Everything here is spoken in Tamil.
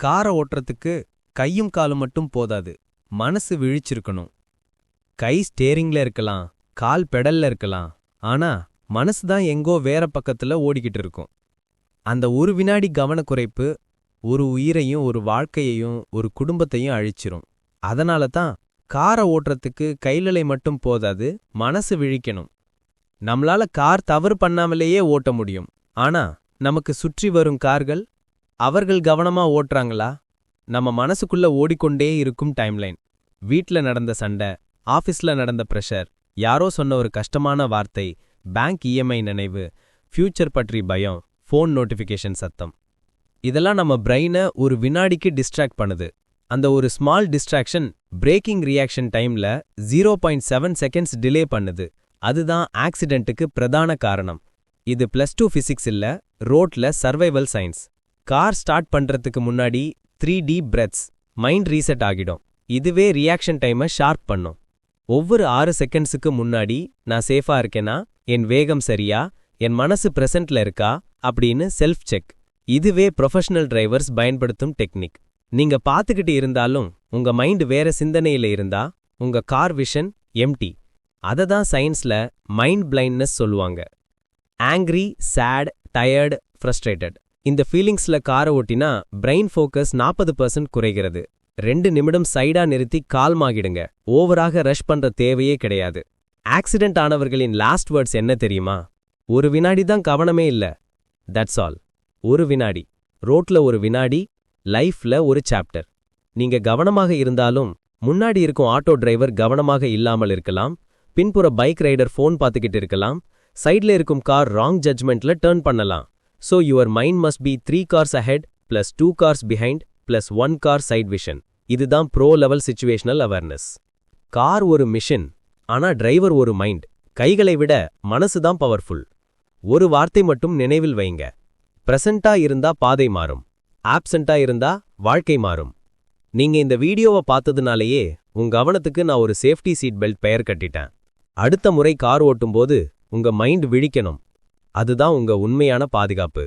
காரை ஓட்டுறதுக்கு கையும் காலும் மட்டும் போதாது. மனசு விழிச்சிருக்கணும். கை ஸ்டேரிங்ல இருக்கலாம் கால் பெடல்ல இருக்கலாம். ஆனா மனசு தான் எங்கோ வேற பக்கத்துல ஓடிக்கிட்டு இருக்கும். அந்த ஒரு வினாடி கவனக்குறைப்பு ஒரு உயிரையும் ஒரு வாழ்க்கையையும் ஒரு குடும்பத்தையும் அழிச்சிரும். அதனால தான் காரை ஓட்டுறதுக்கு கைலலை மட்டும் போதாது மனசு விழிக்கணும். நம்மளால கார் தவறு பண்ணாமலேயே ஓட்ட முடியும். ஆனா நமக்கு சுற்றி வரும் கார்கள் அவர்கள் கவனமா ஓட்டுறாங்களா? நம்ம மனசுக்குள்ள ஓடிக்கொண்டே இருக்கும் டைம்லைன். வீட்ல நடந்த சண்டை ஆஃபீஸ்ல நடந்த ப்ரெஷர் யாரோ சொன்ன ஒரு கஷ்டமான வார்த்தை பேங்க் இஎம்ஐ நினைவு ஃபியூச்சர் பற்றி பயம் ஃபோன் நோட்டிஃபிகேஷன் சத்தம். இதெல்லாம் நம்ம பிரெயினை ஒரு வினாடிக்கு டிஸ்ட்ராக்ட் பண்ணுது. அந்த ஒரு ஸ்மால் டிஸ்ட்ராக்ஷன் பிரேக்கிங் ரியாக்ஷன் டைம்ல zero point seven seconds delay பண்ணுது. அதுதான் ஆக்சிடென்ட்டுக்கு பிரதான காரணம். இது பிளஸ் டூ ஃபிசிக்ஸ் இல்ல ரோட்ல சர்வைவல் சயின்ஸ். கார் ஸ்டார்ட் பண்றதுக்கு முன்னாடி three deep breaths mind reset ஆகிடும். இதுவே ரியாக்ஷன் டைமை ஷார்ப் பண்ணும். ஒவ்வொரு ஆறு செகண்ட்ஸுக்கு முன்னாடி நான் சேஃபா இருக்கேனா? என் வேகம் சரியா? என் மனசு பிரசன்ட்ல இருக்கா? அப்படின்னு செல்ஃப் செக் இதுவே ப்ரொஃபஷனல் டிரைவர்ஸ் பயன்படுத்தும் டெக்னிக் நீங்க பாத்துக்கிட்டு இருந்தாலும் உங்க மைண்ட் வேற சிந்தனையில இருந்தா உங்க கார் விஷன் எம்டி அதை தான் சயின்ஸ்ல மைண்ட் பிளைண்ட்னஸ் சொல்லுவாங்க. ஆங்க்ரி சேட் டயர்டு ஃப்ரஸ்ட்ரேட்டட் இந்த ஃபீலிங்ஸ்ல காரை ஓட்டினா பிரெயின் ஃபோக்கஸ் நாற்பது பர்சன்ட் குறைகிறது. ரெண்டு நிமிடம் சைடா நிறுத்தி கால்மாகிடுங்க ஓவராக ரஷ் பண்ற தேவையே கிடையாது. ஆக்சிடென்ட் ஆனவர்களின் லாஸ்ட் வேர்ட்ஸ் என்ன தெரியுமா? ஒரு வினாடி தான் கவனமே இல்ல. தட்ஸ் ஆல் ஒரு வினாடி. ரோட்ல ஒரு வினாடி லைஃப்ல ஒரு சாப்டர் நீங்க கவனமாக இருந்தாலும் முன்னாடி இருக்கும் ஆட்டோ டிரைவர் கவனமாக இல்லாமல் இருக்கலாம். பின்புற பைக் ரைடர் ஃபோன் பார்த்துக்கிட்டு இருக்கலாம். சைட்ல இருக்கும் கார் ராங் ஜட்ஜ்மெண்ட்ல டர்ன் பண்ணலாம். So your mind must be three cars ahead plus two cars behind plus one car side vision இதுதான் pro level situational awareness car ஒரு மிஷின் ஆனா டிரைவர் ஒரு மைண்ட் கைகளை விட மனசு தான் பவர்ஃபுல் ஒரு வார்த்தை மட்டும் நினைவில் வைங்க. பிரசண்டா இருந்தா பாதை மாறும். ஆப்சண்டா இருந்தா வாழ்க்கை மாறும். நீங்க இந்த வீடியோவை பார்த்ததுனாலேயே உங்க கவனத்துக்கு நான் ஒரு சேஃப்டி சீட் பெல்ட் பெயர் கட்டிட்டேன். அடுத்த முறை கார் ஓட்டும்போது உங்க மைண்ட் விழிக்கணும். அதுதான் உங்க உண்மையான பாதுகாப்பு.